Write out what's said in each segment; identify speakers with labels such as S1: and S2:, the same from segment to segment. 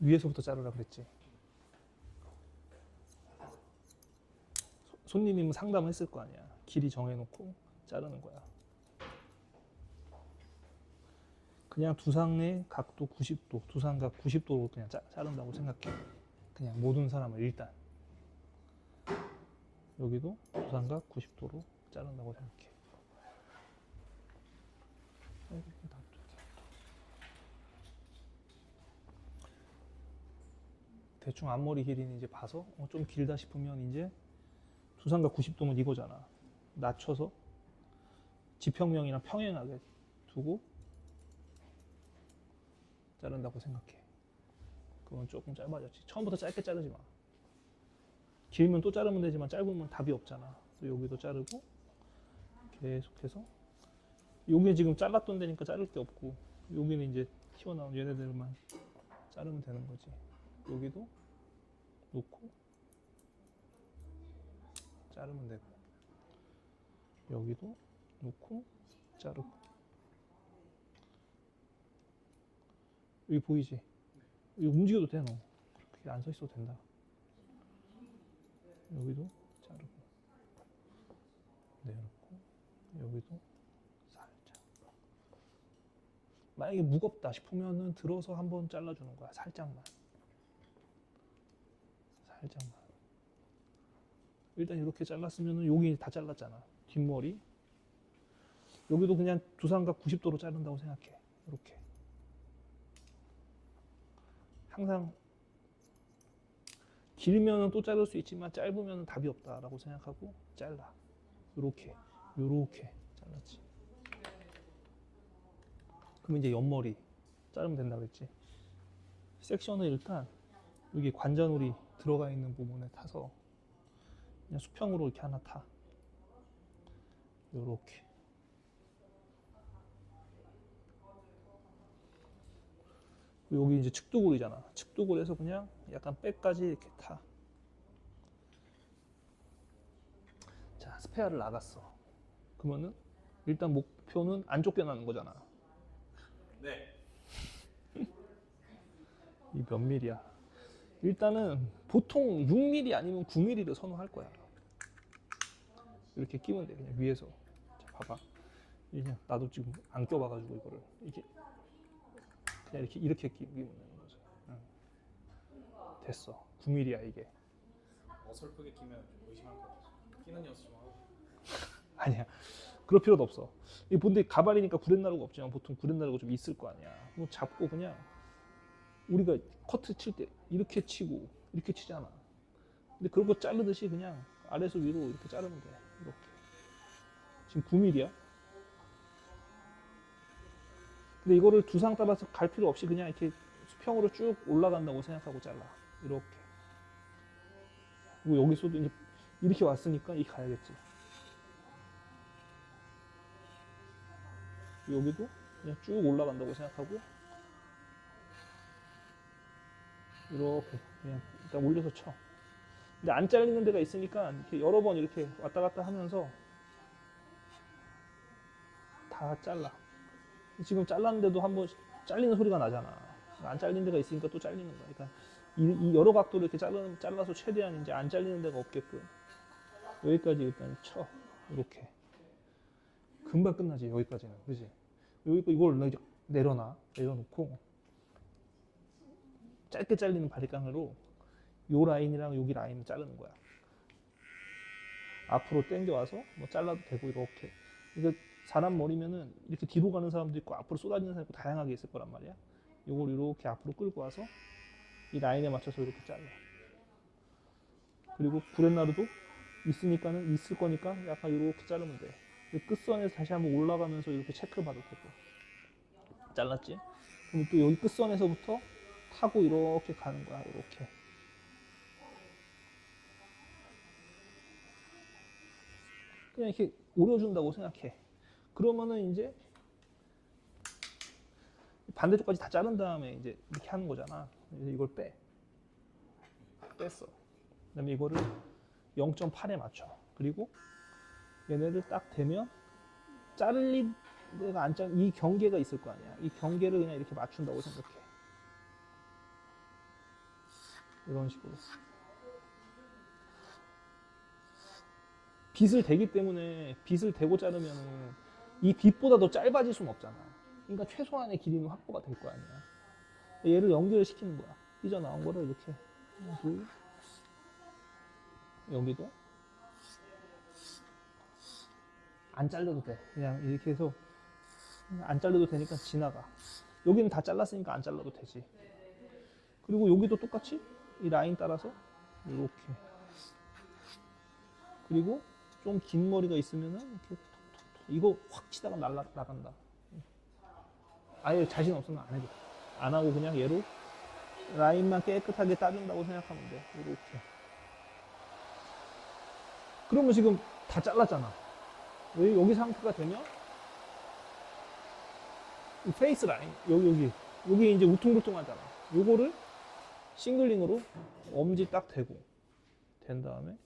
S1: 위에서부터 자르라 그랬지. 소- 손님이면 상담했을 거 아니야. 길이 정해놓고 자르는 거야. 그냥 두상의 각도 90도, 두상각 90도로 그냥 자, 자른다고 생각해. 그냥 모든 사람을 일단. 여기도 두상각 90도로 자른다고 생각해. 아이고, 다 대충 앞머리 길이는 이제 봐서 어, 좀 길다 싶으면 이제 두상각 90도면 이거잖아. 낮춰서 지평면이랑 평행하게 두고 자른다고 생각해. 그건 조금 짧아졌지. 처음부터 짧게 자르지 마. 길면 또 자르면 되지만 짧으면 답이 없잖아. 여기도 자르고 계속해서 여기 지금 잘랐던 데니까 자를 게 없고 여기는 이제 튀어나온 얘네들만 자르면 되는 거지. 여기도 놓고 자르면 되고 여기도 놓고 자르고 여기 보이지? 여기 움직여도 돼 너. 그렇게 안 서 있어도 된다. 여기도 자르고 내놓고 여기도 살짝. 만약에 무겁다 싶으면은 들어서 한번 잘라주는 거야. 살짝만. 살짝만. 일단 이렇게 잘랐으면은 여기 다 잘랐잖아. 뒷머리. 여기도 그냥 두상각 90도로 자른다고 생각해. 이렇게. 항상 길면은 또 자를 수 있지만 짧으면 답이 없다라고 생각하고 잘라. 요렇게. 요렇게 잘랐지. 그럼 이제 옆머리 자르면 된다 그랬지. 섹션을 일단 여기 관자놀이 들어가 있는 부분에 타서 그냥 수평으로 이렇게 하나 타. 요렇게. 여기 이제 측두골이잖아. 측두골에서 그냥 약간 백까지 이렇게 타. 자, 스페어를 나갔어. 그러면은 일단 목표는 안 쫓겨나는 거잖아.
S2: 네.
S1: 이 몇 밀이야? 일단은 보통 6mm 아니면 9mm를 선호할 거야. 이렇게 끼면 돼, 그냥 위에서. 자, 봐봐. 이게 나도 지금 안 껴봐가지고 이거를 이게 그냥 이렇게 이렇게 끼면 되는 거죠. 응. 됐어. 9mm야 이게.
S2: 어설프게 끼면 좀 의심할 것 같아서 끼는 연습 좀 하고.
S1: 아니야. 그럴 필요도 없어. 이 본데 가발이니까 구렛나루가 없지만 보통 구렛나루가 좀 있을 거 아니야. 뭐 잡고 그냥 우리가 커트 칠 때 이렇게 치고 이렇게 치잖아. 근데 그런 거 자르듯이 그냥 아래에서 위로 이렇게 자르면 돼. 이렇게. 지금 9mm야. 근데 이거를 두상 따라서 갈 필요 없이 그냥 이렇게 수평으로 쭉 올라간다고 생각하고 잘라. 이렇게. 그리고 여기서도 이제 이렇게 왔으니까 이 가야겠지. 여기도 그냥 쭉 올라간다고 생각하고 이렇게 그냥 일단 올려서 쳐. 근데 안 잘리는 데가 있으니까 이렇게 여러 번 이렇게 왔다 갔다 하면서 다 잘라. 지금 잘랐는데도 한 번 잘리는 소리가 나잖아. 안 잘리는 데가 있으니까 또 잘리는 거야. 그러니까 이, 이 여러 각도로 이렇게 잘라, 잘라서 최대한 이제 안 잘리는 데가 없게끔 여기까지 일단 쳐. 이렇게. 금방 끝나지 여기까지는 그지 여기 거 이걸 내려놔 내려놓고 짧게 잘리는 바리깡으로 요 라인이랑 여기 라인을 자르는 거야. 앞으로 당겨와서 뭐 잘라도 되고 이렇게 이거 사람 머리면은 이렇게 뒤로 가는 사람도 있고 앞으로 쏟아지는 사람도 있고 다양하게 있을 거란 말이야. 요걸 이렇게 앞으로 끌고 와서 이 라인에 맞춰서 이렇게 잘라. 그리고 구렛나루도 있으니까는 있을 거니까 약간 이렇게 자르면 돼. 이 끝선에서 다시 한번 올라가면서 이렇게 체크를 받을 거고. 잘랐지? 그럼 또 여기 끝선에서부터 타고 이렇게 가는 거야 이렇게 그냥 이렇게 오려준다고 생각해. 그러면은 이제 반대쪽까지 다 자른 다음에 이제 이렇게 하는 거잖아. 이제 이걸 빼. 뺐어. 그 다음에 이거를 0.8에 맞춰. 그리고 얘네를 딱 대면 자를리 내가 안 잘, 이 경계가 있을 거 아니야. 이 경계를 그냥 이렇게 맞춘다고 생각해. 이런 식으로 빗을 대기 때문에 빗을 대고 자르면은 이 빗보다 더 짧아질 수는 없잖아. 그러니까 최소한의 길이는 확보가 될 거 아니야. 얘를 연결을 시키는 거야. 삐져 나온 거를 이렇게 둘 여기도 안 잘려도 돼. 그냥 이렇게 해서 안 잘려도 되니까 지나가. 여기는 다 잘랐으니까 안 잘라도 되지. 그리고 여기도 똑같이 이 라인 따라서 이렇게. 그리고 좀 긴 머리가 있으면은 이렇게. 이거 확 치다가 날라 나간다. 아예 자신 없으면 안 해도 돼. 안 하고 그냥 얘로 라인만 깨끗하게 따준다고 생각하면 돼. 이렇게. 그러면 지금 다 잘랐잖아. 왜 여기 상태가 되면 이 페이스 라인 여기 여기 여기 이제 우퉁불퉁하잖아. 요거를 싱글링으로 엄지 딱 대고 된 다음에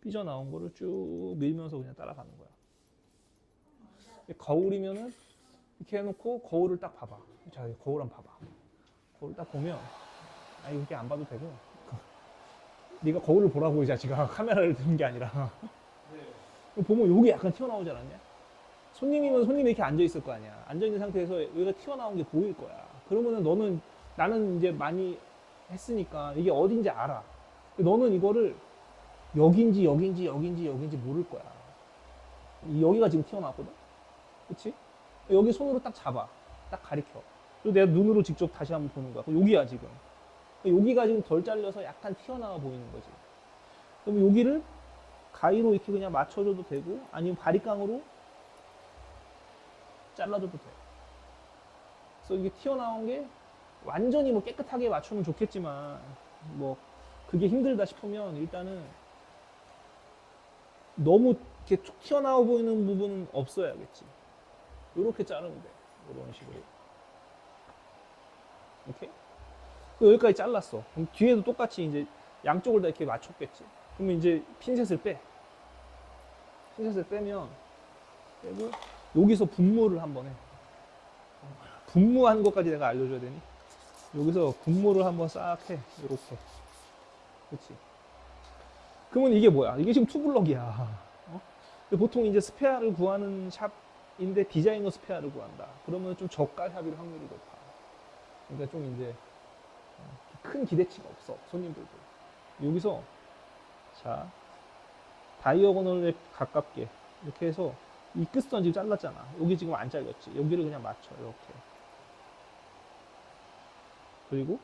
S1: 삐져 나온 거를 쭉 밀면서 그냥 따라가는 거야. 거울이면은 이렇게 해놓고 거울을 딱 봐봐. 자, 거울 한번 봐봐. 거울 딱 보면 아 이렇게 안 봐도 되고 네가 거울을 보라고 이 자식아 카메라를 드는 게 아니라 보면 여기 약간 튀어나오지 않았냐? 손님이면 손님이 이렇게 앉아 있을 거 아니야. 앉아 있는 상태에서 여기가 튀어나온 게 보일 거야. 그러면은 너는 나는 이제 많이 했으니까 이게 어딘지 알아. 너는 이거를 여긴지 여긴지 여긴지 여긴지 모를 거야. 이 여기가 지금 튀어나왔거든. 그치? 여기 손으로 딱 잡아. 딱 가리켜. 그리고 내가 눈으로 직접 다시 한번 보는 거야. 여기야 지금. 여기가 지금 덜 잘려서 약간 튀어나와 보이는 거지. 그럼 여기를 가위로 이렇게 그냥 맞춰줘도 되고 아니면 바리깡으로 잘라줘도 돼. 그래서 이게 튀어나온 게 완전히 뭐 깨끗하게 맞추면 좋겠지만 뭐 그게 힘들다 싶으면 일단은 너무 이렇게 툭 튀어나와 보이는 부분은 없어야겠지. 이렇게 자르면 돼. 이런 식으로. 오케이? 그 여기까지 잘랐어. 그럼 뒤에도 똑같이 이제 양쪽을 다 이렇게 맞췄겠지. 그러면 이제 핀셋을 빼. 핀셋을 빼면 빼고 여기서 분무를 한번 해. 분무하는 것까지 내가 알려줘야 되니? 여기서 분무를 한번 싹 해. 이렇게. 그렇지. 그러면 이게 뭐야? 이게 지금 투블럭이야. 어? 보통 이제 스페어를 구하는 샵인데 디자이너 스페어를 구한다. 그러면 좀 저가 샵일 확률이 높아. 그러니까 좀 이제 어, 큰 기대치가 없어 손님들도. 여기서 자 다이어고널에 가깝게 이렇게 해서 이 끝선 지금 잘랐잖아. 여기 지금 안 잘렸지. 여기를 그냥 맞춰 이렇게. 그리고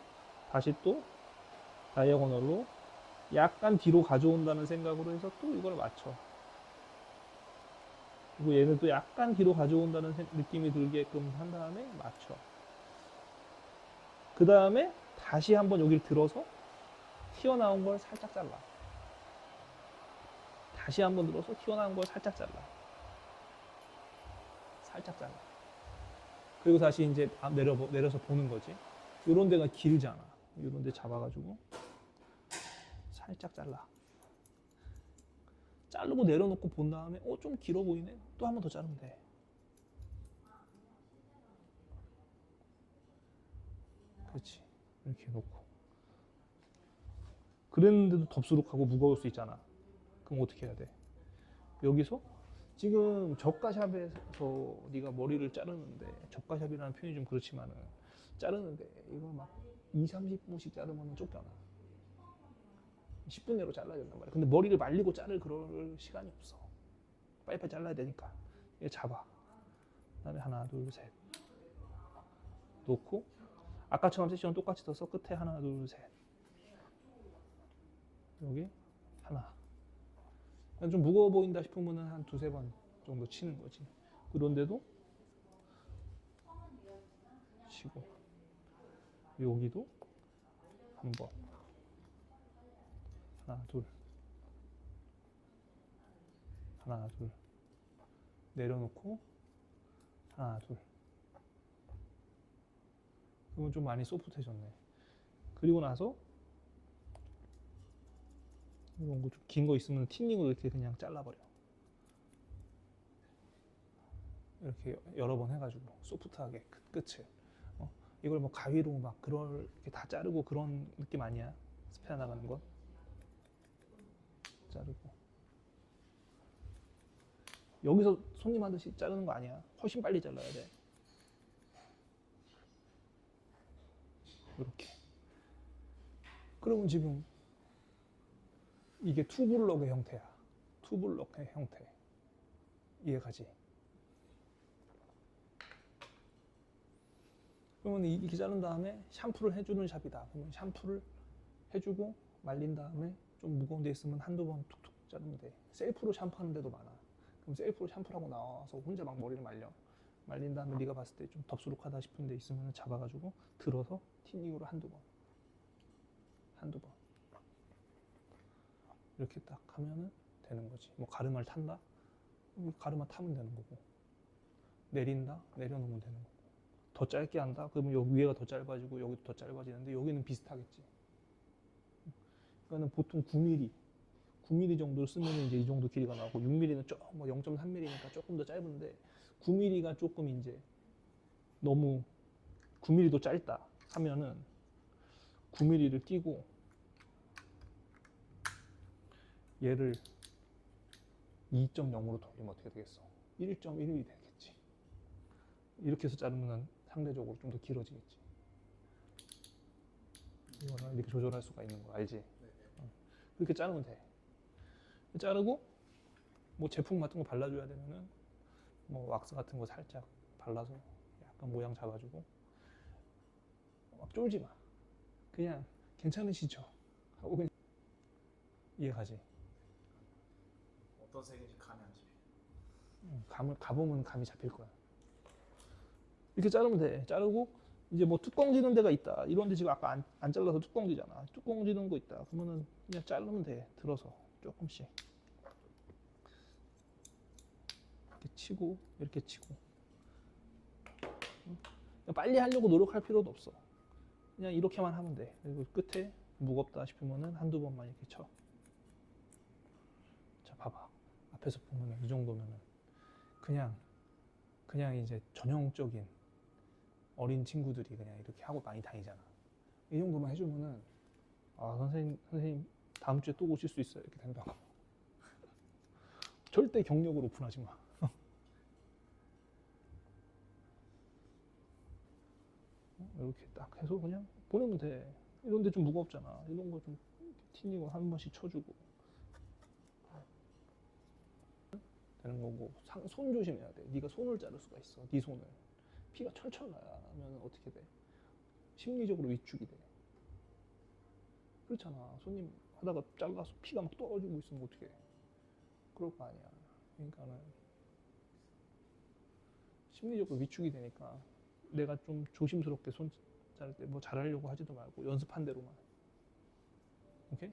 S1: 다시 또 다이어고널로 약간 뒤로 가져온다는 생각으로 해서 또 이걸 맞춰. 그리고 얘는 또 약간 뒤로 가져온다는 생- 느낌이 들게끔 한 다음에 맞춰. 그 다음에 다시 한번 여기를 들어서 튀어나온 걸 살짝 잘라. 다시 한번 들어서 튀어나온 걸 살짝 잘라. 살짝 잘라. 그리고 다시 이제 앞 내려 내려서 보는 거지. 요런 데가 길잖아. 요런 데 잡아가지고 살짝 잘라. 자르고 내려놓고 본 다음에 어 좀 길어 보이네. 또 한 번 더 자르면 돼. 그렇지. 이렇게 놓고. 그랬는데도 덥수룩하고 무거울 수 있잖아. 그럼 어떻게 해야 돼? 여기서 지금 저가샵에서 네가 머리를 자르는데 저가샵이라는 표현이 좀 그렇지만은 자르는데 이거 막 2, 30분씩 자르면 쫓겨나. 10분 내로 잘라야 된단 말이야. 근데 머리를 말리고 자를 그럴 시간이 없어. 빨리빨리 잘라야 되니까. 얘 잡아. 그 다음에 하나, 둘, 셋. 놓고 아까처럼 세션 똑같이 넣어서 끝에 하나, 둘, 셋. 여기 하나. 좀 무거워 보인다 싶으면 한 두세 번 정도 치는 거지. 그런데도 치고 여기도 한 번. 하나, 둘. 하나, 둘. 내려놓고 하나, 둘. 그러면 좀 많이 소프트해졌네. 그리고 나서 이런 거 좀 긴 거 있으면 틴닝으로 이렇게 그냥 잘라버려. 이렇게 여러 번 해가지고 소프트하게 끝- 끝을. 어? 이걸 뭐 가위로 막 그럴 이렇게 다 자르고 그런 느낌 아니야 스페어 나가는 건 자르고. 여기서 손님 하듯이 자르는 거 아니야. 훨씬 빨리 잘라야 돼. 이렇게. 그러면 지금 이게 투블럭의 형태야. 투블럭의 형태. 이해가지? 그러면 이- 이렇게 자른 다음에 샴푸를 해주는 샵이다. 그러면 샴푸를 해주고 말린 다음에 좀 무거운 데 있으면 한두 번 툭툭 자르면 돼. 셀프로 샴푸하는 데도 많아. 그럼 셀프로 샴푸를 하고 나와서 혼자 막 머리를 말려. 말린 다음에 네가 봤을 때 좀 덥수룩하다 싶은 데 있으면 잡아가지고 들어서 티닝으로 한두 번. 한두 번. 이렇게 딱 하면은 되는 거지. 뭐 가르마를 탄다? 그럼 가르마 타면 되는 거고. 내린다? 내려놓으면 되는 거고. 더 짧게 한다? 그러면 여기 위에가 더 짧아지고 여기도 더 짧아지는데 여기는 비슷하겠지. 그러니까는 보통 9mm, 9mm 정도를 쓰면 이제 이 정도 길이가 나오고 6mm는 조금 뭐 0.3mm니까 조금 더 짧은데 9mm가 조금 이제 너무 9mm도 짧다 하면은 9mm를 띄고 얘를 2.0으로 돌리면 어떻게 되겠어? 1.1이 되겠지. 이렇게 해서 자르면 상대적으로 좀 더 길어지겠지. 이거를 이렇게 조절할 수가 있는 거 알지? 그렇게 자르면 돼. 자르고 뭐 제품 같은 거 발라줘야 되면은 뭐 왁스 같은 거 살짝 발라서 약간 모양 잡아주고 막 쫄지 마. 그냥 괜찮으시죠? 하고 그냥 이해가지?
S2: 어떤 색인지 감이 안 잡혀.
S1: 음, 감을 가보면 감이 잡힐 거야. 이렇게 자르면 돼. 자르고 이제 뭐 뚜껑 지는 데가 있다. 이런데 지금 아까 안, 안 잘라서 뚜껑 지잖아. 뚜껑 지는 거 있다. 그러면은 그냥 자르면 돼. 들어서 조금씩 이렇게 치고 이렇게 치고 빨리 하려고 노력할 필요도 없어. 그냥 이렇게만 하면 돼. 그리고 끝에 무겁다 싶으면은 한두 번만 이렇게 쳐. 자, 봐봐. 앞에서 보면은 이 정도면은 그냥 그냥 이제 전형적인 어린 친구들이 그냥 이렇게 하고 많이 다니잖아. 이 정도만 해주면은 아 선생님 선생님 다음 주에 또 오실 수 있어요 이렇게 된다고. 절대 경력을 오픈하지 마. 이렇게 딱 해서 그냥 보내면 돼. 이런데 좀 무겁잖아. 이런 거좀 티닝을 한 번씩 쳐주고 되는 거고 상- 손 조심해야 돼. 네가 손을 자를 수가 있어. 네 손을 피가 철철 나면 어떻게 돼? 심리적으로 위축이 돼. 그렇잖아. 손님 하다가 잘라서 피가 막 떨어지고 있으면 어떻게? 해? 그럴 거 아니야. 그러니까는 심리적으로 위축이 되니까 내가 좀 조심스럽게 손 자를 때 뭐 잘하려고 하지도 말고 연습한 대로만. 오케이?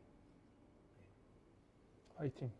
S1: 파이팅.